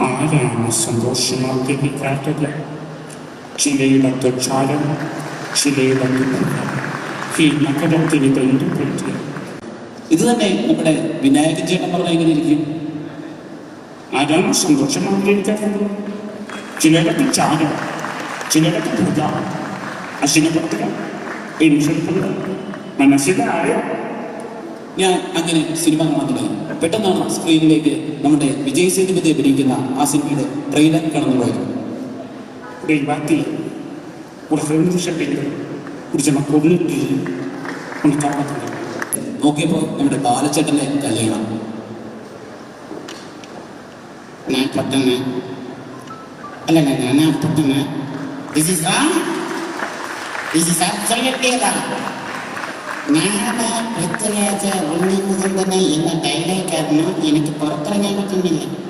ആരാണ് സന്തോഷമാഗ്രഹിക്കാത്തത്? ചിലയിടത്ത് ചാരം ചിലയിടത്ത്. ഈ നഗരത്തിന് ഇതെന്തു ഇത് തന്നെ നമ്മുടെ വിനായക ചേട്ടൻ പറഞ്ഞ എങ്ങനെ ഇരിക്കും? ആരാണ് സന്തോഷമാഗ്രഹിക്കാത്തത്? ചിലയിടത്ത് ചാരം ചിലയിടത്ത് പുക അശ്വിനപത്ര മനസ്സിലായോ ഞാൻ അങ്ങനെ സിനിമ കാണാൻ തുടങ്ങി പെട്ടെന്നാണ് സ്ക്രീനിലേക്ക് നമ്മുടെ വിജയ് സേതുപതി അഭിനയിക്കുന്ന ആ സിനിമയുടെ ട്രെയിലർ കടന്നു പോയത് ഒരു ഫ്രണ്ട് ഒരു കുടിച്ചമ്മ കൊന്നിട്ട് ഒന്ന് കാണത്തുണ്ട് നോക്കിയപ്പോൾ നമ്മുടെ ബാലച്ചേട്ടന്റെ കല്യാണം ഞാൻ അല്ലല്ല അല്ല This is wrong. This is absolutely wrong. ഞാനത് പൃഥ്വിരാജ് ഉള്ളിൽ മുതൽ തന്നെ എന്ന ഡയലോഗ് എനിക്ക് പുറത്തിറങ്ങാൻ പറ്റുന്നില്ല.